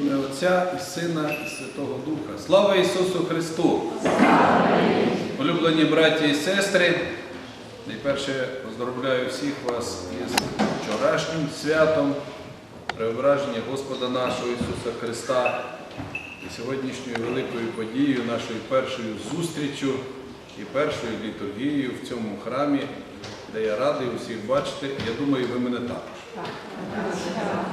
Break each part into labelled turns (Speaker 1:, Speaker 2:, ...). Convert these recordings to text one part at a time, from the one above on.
Speaker 1: ім'я Отця і Сина і Святого Духа. Слава Ісусу Христу! Улюблені браті і сестри, найперше поздоровляю всіх вас із вчорашнім святом, преображення Господа нашого Ісуса Христа і сьогоднішньою великою подією, нашою першою зустрічю і першою літургією в цьому храмі, де я радий усіх бачити. Я думаю, ви мене також.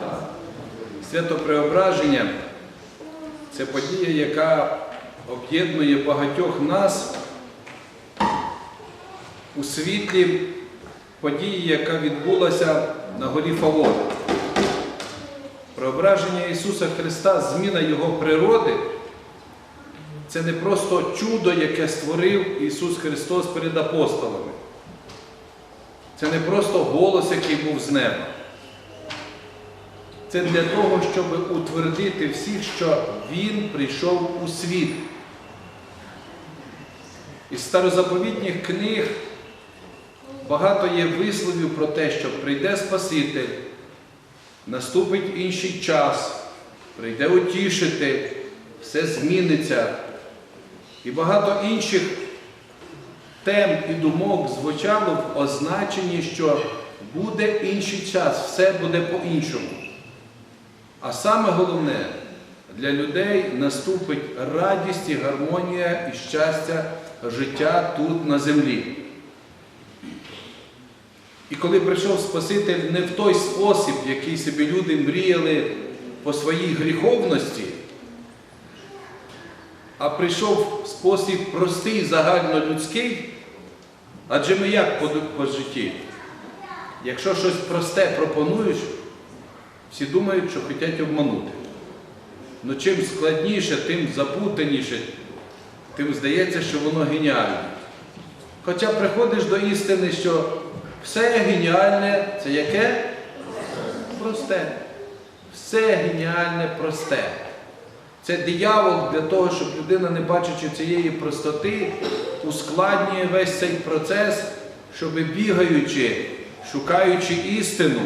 Speaker 1: Свято Преображення це подія, яка об'єднує багатьох нас у світлі події, яка відбулася на горі Фавор. Преображення Ісуса Христа, зміна Його природи це не просто чудо, яке створив Ісус Христос перед апостолами. Це не просто голос, який був з неба. Це для того, щоб утвердити всіх, що Він прийшов у світ. Із старозаповітніх книг багато є висловів про те, що прийде Спаситель, наступить інший час, прийде утішити, все зміниться. І багато інших тем і думок звучало в означенні, що буде інший час, все буде по-іншому. А саме головне, для людей наступить радість і гармонія і щастя життя тут на землі. І коли прийшов Спаситель не в той спосіб, який собі люди мріяли по своїй гріховності, а прийшов в спосіб простий, загальнолюдський, адже ми як по, по житті? Якщо щось просте пропонуєш, всі думають, що хочуть обманути. Ну чим складніше, тим запутаніше, тим здається, що воно геніальне. Хоча приходиш до істини, що все геніальне це яке? Просте. Все геніальне просте. Це диявол для того, щоб людина, не бачачи цієї простоти, ускладнює весь цей процес, щоб бігаючи, шукаючи істину,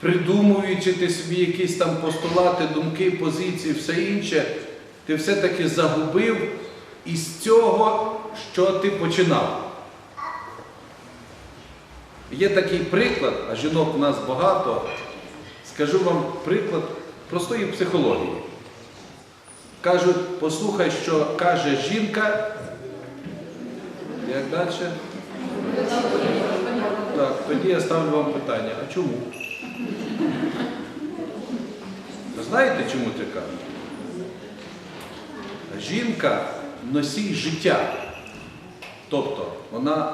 Speaker 1: придумуючи ти собі якісь там постулати, думки, позиції, все інше, ти все-таки загубив із цього, що ти починав. Є такий приклад, а жінок у нас багато. Скажу вам приклад простої психології. Кажуть, послухай, що каже жінка. Як далі? Так, тоді я ставлю вам питання. А чому? Знаєте, чому це кажуть? Жінка носій життя. Тобто вона,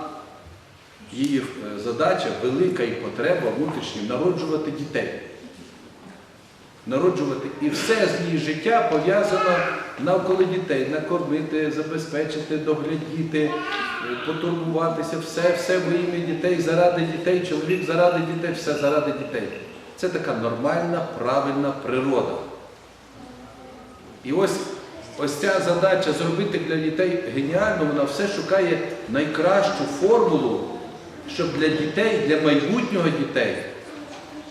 Speaker 1: її е, задача, велика і потреба внутрішня народжувати дітей. Народжувати. І все з її життя пов'язано навколо дітей, накормити, забезпечити, доглядіти, потурбуватися, все, все во ім'я дітей, заради дітей, чоловік заради дітей, все заради дітей. Це така нормальна, правильна природа. І ось ось ця задача зробити для дітей геніально, вона все шукає найкращу формулу, щоб для дітей, для майбутнього дітей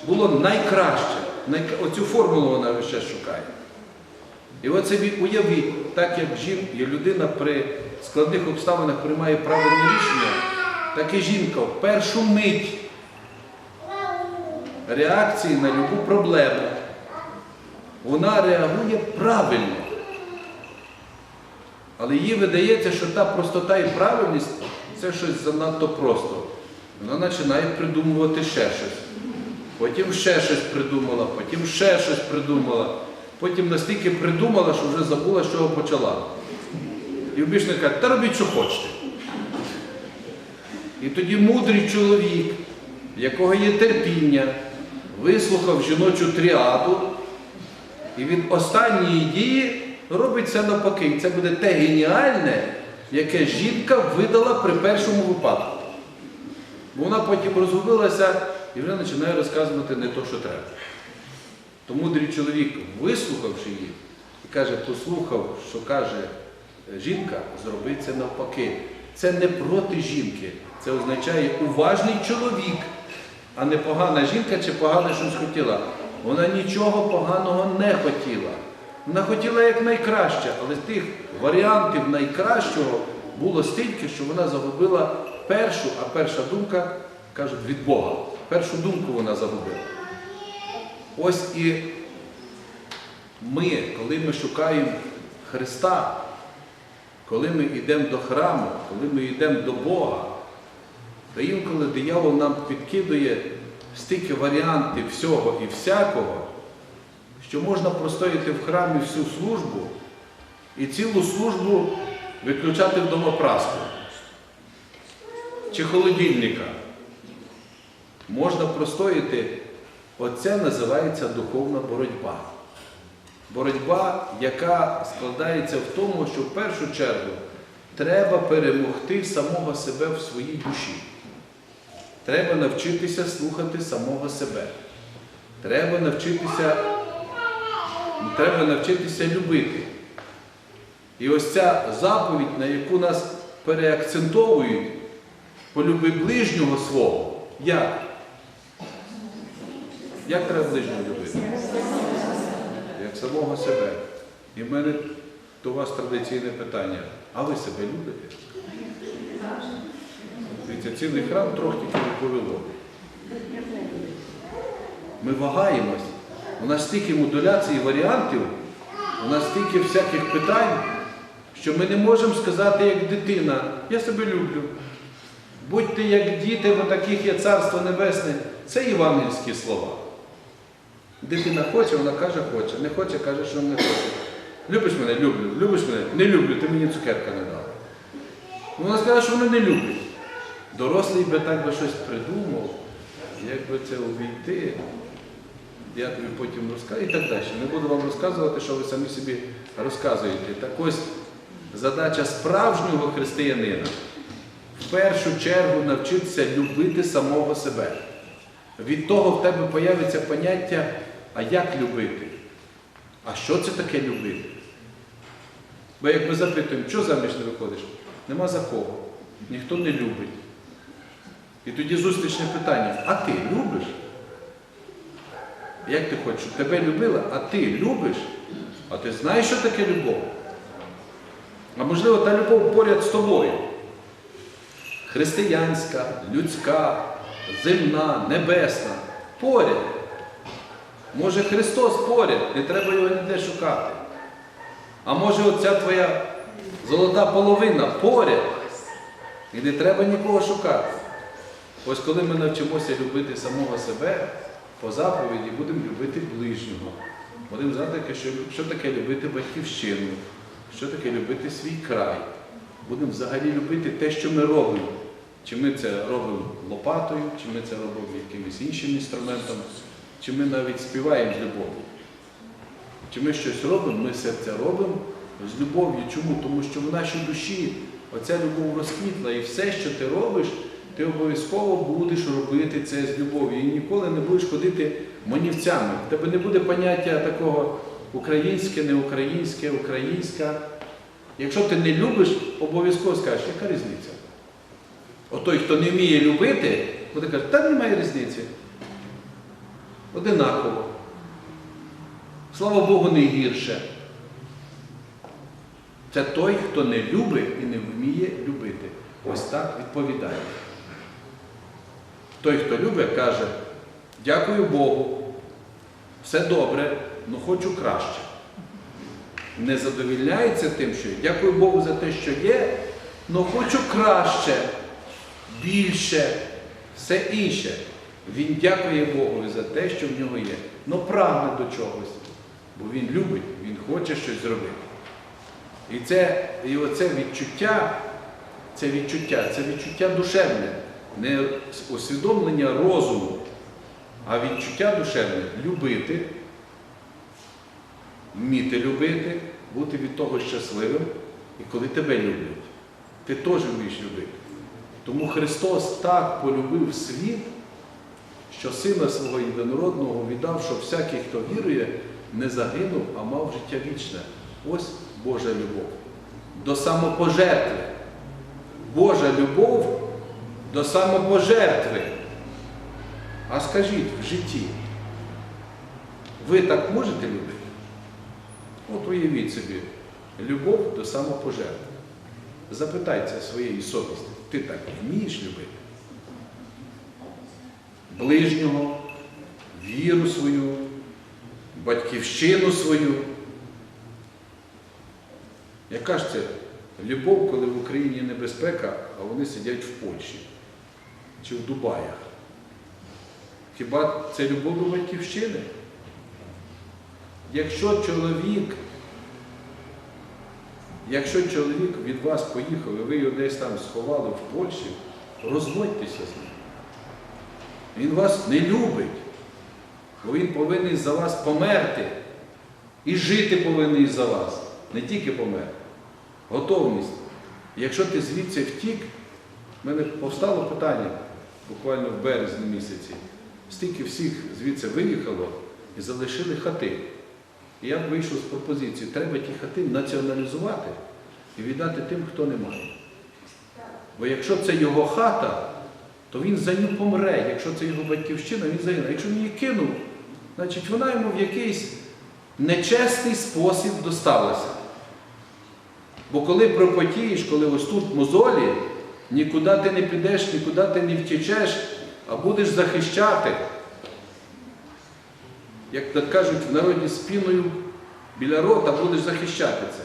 Speaker 1: було найкраще. Оцю формулу вона час шукає. І от собі уявіть, так як жін, людина при складних обставинах приймає правильні рішення, так і жінка в першу мить реакції на любу проблему, вона реагує правильно. Але їй видається, що та простота і правильність це щось занадто просто. Вона починає придумувати ще щось. Потім ще щось придумала, потім ще щось придумала. Потім настільки придумала, що вже забула, з чого почала. І вбічник каже, та робіть, що хочете. І тоді мудрий чоловік, в якого є терпіння, вислухав жіночу тріаду, і від останньої дії робить це навпаки. Це буде те геніальне, яке жінка видала при першому випадку. Бо вона потім розгубилася і вже починає розказувати не то, що треба. То мудрий чоловік, вислухавши її, і каже, послухав, що каже жінка, зроби це навпаки. Це не проти жінки. Це означає уважний чоловік, а не погана жінка чи погане щось хотіла. Вона нічого поганого не хотіла. Вона хотіла як найкраще, але тих варіантів найкращого було стільки, що вона загубила першу, а перша думка, кажуть, від Бога. Першу думку вона загубила. Ось і ми, коли ми шукаємо Христа, коли ми йдемо до храму, коли ми йдемо до Бога, то інколи диявол нам підкидує стільки варіантів всього і всякого, що можна простояти в храмі всю службу і цілу службу виключати в домопраску чи холодильника. Можна простояти, оце називається духовна боротьба. Боротьба, яка складається в тому, що в першу чергу треба перемогти самого себе в своїй душі. Треба навчитися слухати самого себе. Треба навчитися, треба навчитися любити. І ось ця заповідь, на яку нас переакцентовують, полюби ближнього свого. Як? Як треба ближнього любити? Як самого себе. І в мене до вас традиційне питання. А ви себе любите? Дивіться, цілий храм трохи не повело. Ми вагаємось. У нас стільки модуляцій варіантів, у нас стільки всяких питань, що ми не можемо сказати, як дитина, я себе люблю. Будьте як діти, бо таких є Царство Небесне. Це євангельські слова. Дитина хоче, вона каже, хоче. Не хоче, каже, що не хоче. Любиш мене, люблю. Любиш мене? Не люблю, ти мені цукерка не дала. Вона сказала, що вона не любить. Дорослий би так би щось придумав, як би це увійти, я тобі потім розкажу і так далі. Не буду вам розказувати, що ви самі собі розказуєте. Так ось задача справжнього християнина в першу чергу навчитися любити самого себе. Від того в тебе появиться поняття, а як любити? А що це таке любити? Бо як ми запитуємо, що заміж не виходиш? Нема за кого. Ніхто не любить. І тоді зустрічне питання, а ти любиш? Як ти хочеш, щоб тебе любила, а ти любиш? А ти знаєш, що таке любов? А можливо, та любов поряд з тобою. Християнська, людська, земна, небесна. Поряд. Може Христос поряд, не треба його ніде шукати. А може оця твоя золота половина поряд. І не треба нікого шукати. Ось коли ми навчимося любити самого себе, по заповіді будемо любити ближнього. Будемо знати, що, що таке любити батьківщину, що таке любити свій край. Будемо взагалі любити те, що ми робимо. Чи ми це робимо лопатою, чи ми це робимо якимось іншим інструментом, чи ми навіть співаємо з любов'ю. Чи ми щось робимо, ми все це робимо з любов'ю. Чому? Тому що в нашій душі оця любов розквітла, і все, що ти робиш, ти обов'язково будеш робити це з любов'ю. І ніколи не будеш ходити манівцями. В тебе не буде поняття такого українське, неукраїнське, українська. Якщо ти не любиш, обов'язково скажеш, яка різниця? От той, хто не вміє любити, буде каже, та немає різниці. Одинаково. Слава Богу, не гірше. Це той, хто не любить і не вміє любити. Ось так відповідає. Той, хто любить, каже, дякую Богу, все добре, але хочу краще. Не задовільняється тим, що є. дякую Богу за те, що є, але хочу краще, більше, все інше. Він дякує Богу за те, що в нього є. але прагне до чогось. Бо він любить, він хоче щось зробити. І це, і оце відчуття, це відчуття, це відчуття душевне, не усвідомлення розуму, а відчуття душевне любити, вміти любити, бути від того щасливим, і коли тебе люблять, ти теж вмієш любити. Тому Христос так полюбив світ, що сина свого єдинородного віддав, щоб всякий, хто вірує, не загинув, а мав життя вічне. Ось Божа любов. До самопожертви. Божа любов до самопожертви. А скажіть в житті, Ви так можете любити? От уявіть собі, любов до самопожертви. Запитайте своєї совісті, ти так вмієш любити? Ближнього, віру свою, батьківщину свою. Яка ж це любов, коли в Україні небезпека, а вони сидять в Польщі чи в Дубаях? Хіба це любов до батьківщини? Якщо чоловік, якщо чоловік від вас поїхав і ви його десь там сховали в Польщі, розводьтеся з ним. Він вас не любить, бо він повинен за вас померти. І жити повинен за вас, не тільки померти. Готовність. Якщо ти звідси втік, в мене повстало питання буквально в березні місяці. Стільки всіх звідси виїхало і залишили хати. І я вийшов з пропозицією, треба ті хати націоналізувати і віддати тим, хто не має. Бо якщо це його хата, то він за ню помре. Якщо це його батьківщина, він загине. Якщо він її кинув, значить вона йому в якийсь нечесний спосіб досталася. Бо коли пропотієш, коли ось тут мозолі, нікуди ти не підеш, нікуди ти не втечеш, а будеш захищати. Як так кажуть в народі спіною біля рота будеш захищати це.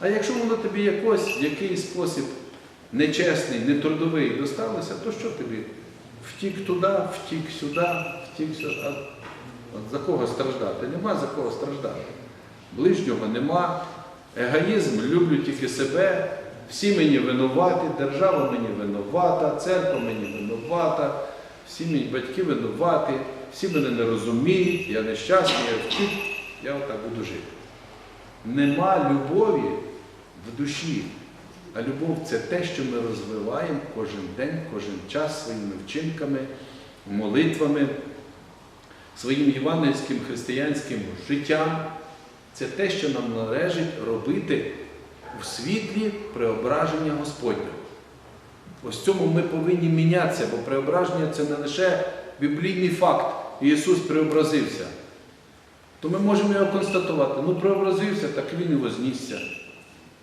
Speaker 1: А якщо воно тобі якось, в якийсь спосіб нечесний, нетрудовий досталося, то що тобі? Втік туди, втік сюди, втік сюди. От за кого страждати? Нема за кого страждати. Ближнього нема. Егоїзм люблю тільки себе, всі мені винуваті, держава мені винувата, церква мені винувата, всі мої батьки винуваті, всі мене не розуміють, я нещасний, я втік, я отак буду жити. Нема любові в душі. А любов це те, що ми розвиваємо кожен день, кожен час своїми вчинками, молитвами, своїм євангельським християнським життям. Це те, що нам належить робити у світлі преображення Господнього. Ось цьому ми повинні мінятися, бо преображення це не лише біблійний факт. Ісус преобразився. То ми можемо його констатувати. Ну, преобразився, так він і вознісся,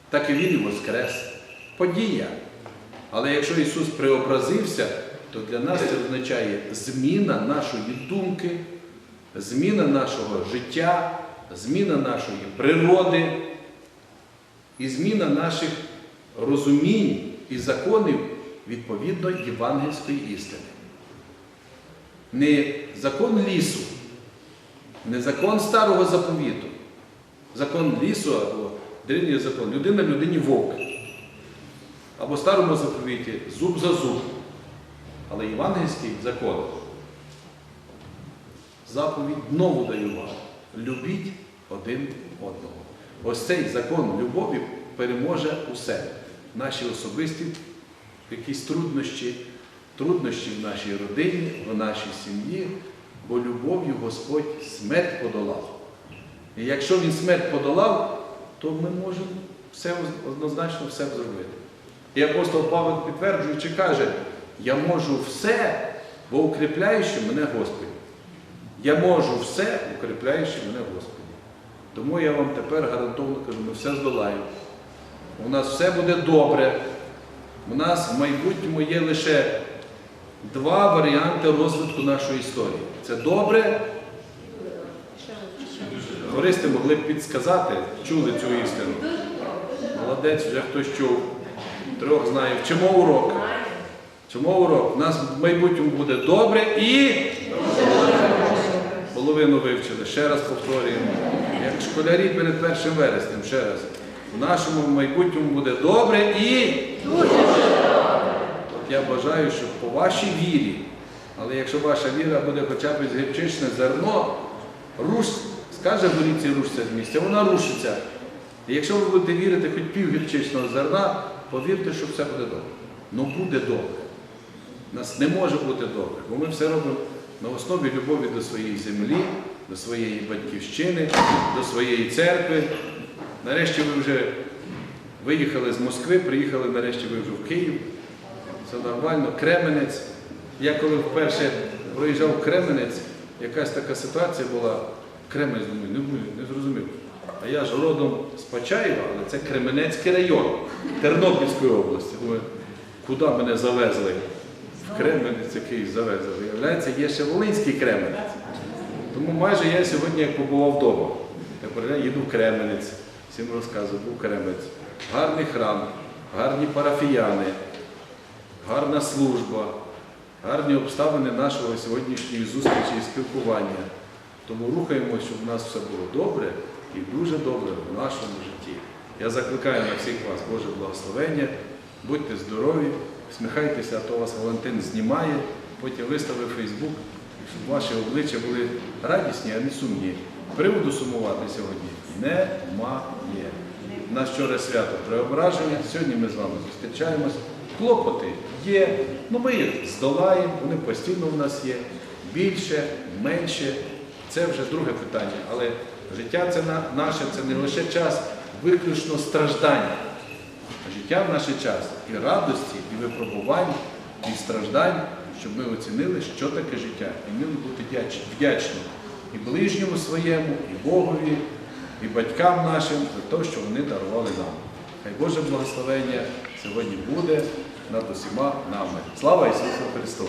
Speaker 1: так і він і воскрес. Подія. Але якщо Ісус преобразився, то для нас це означає зміна нашої думки, зміна нашого життя, зміна нашої природи і зміна наших розумінь і законів відповідно євангельської істини. Не закон лісу, не закон старого заповіту, закон лісу або древній закон, людина людині вовк. Або старому заповіті зуб за зуб. Але євангельський закон заповідь знову даю вам. Любіть один одного. Ось цей закон любові переможе усе. Наші особисті якісь труднощі, труднощі в нашій родині, в нашій сім'ї, бо любов'ю Господь смерть подолав. І якщо Він смерть подолав, то ми можемо все однозначно все зробити. І апостол Павло підтверджуючи, каже, я можу все, бо укріпляючи мене Господь. Я можу все, укріпляючи мене Господь. Тому я вам тепер гарантовано кажу, ми все здолаємо. У нас все буде добре. У нас в майбутньому є лише два варіанти розвитку нашої історії. Це добре. Туристи могли б підсказати, чули цю істину. Молодець, вже хтось чув. Трьох знає. Вчимо урок. Вчимо урок. У нас в майбутньому буде добре і половину вивчили. Ще раз повторюємо. Як школярі перед першим вереснем, ще раз. В нашому майбутньому буде добре і От я бажаю, щоб по вашій вірі, але якщо ваша віра буде хоча б з гірчичне зерно, руш, скаже горіться рушиться з місця, вона рушиться. І якщо ви будете вірити хоч пів гірчичного зерна, повірте, що все буде добре. Ну буде добре. Нас не може бути добре, бо ми все робимо на основі любові до своєї землі, до своєї батьківщини, до своєї церкви. Нарешті ви вже виїхали з Москви, приїхали нарешті ви вже в Київ. Це нормально. Кременець. Я коли вперше проїжджав Кременець, якась така ситуація була. Кременець, думаю, не, не зрозумів. А я ж родом з Почаєва, але це Кременецький район Тернопільської області. Куди мене завезли? В Кременець якийсь завезли. Виявляється, є ще Волинський Кременець. Тому майже я сьогодні як побував вдома. Я їду в Кременець, всім розказую, був Кременець. Гарний храм, гарні парафіяни, гарна служба, гарні обставини нашого сьогоднішньої зустрічі і спілкування. Тому рухаємося, щоб у нас все було добре і дуже добре в нашому житті. Я закликаю на всіх вас Боже благословення, будьте здорові, всміхайтеся, а то вас Валентин знімає, потім виставив Фейсбук, щоб ваші обличчя були радісні, а не сумні. Приводу сумувати сьогодні немає. У нас вчора свято преображення, сьогодні ми з вами зустрічаємось. Клопоти є, ну ми їх здолаємо, вони постійно в нас є. Більше, менше. Це вже друге питання. Але життя це наше, це не лише час виключно страждання. Життя в наш час і радості, і випробувань, і страждань, щоб ми оцінили, що таке життя, і вміли бути вдяч- вдячні і ближньому своєму, і Богові, і батькам нашим за те, що вони дарували нам. Хай Боже благословення сьогодні буде над усіма нами. Слава Ісусу Христу!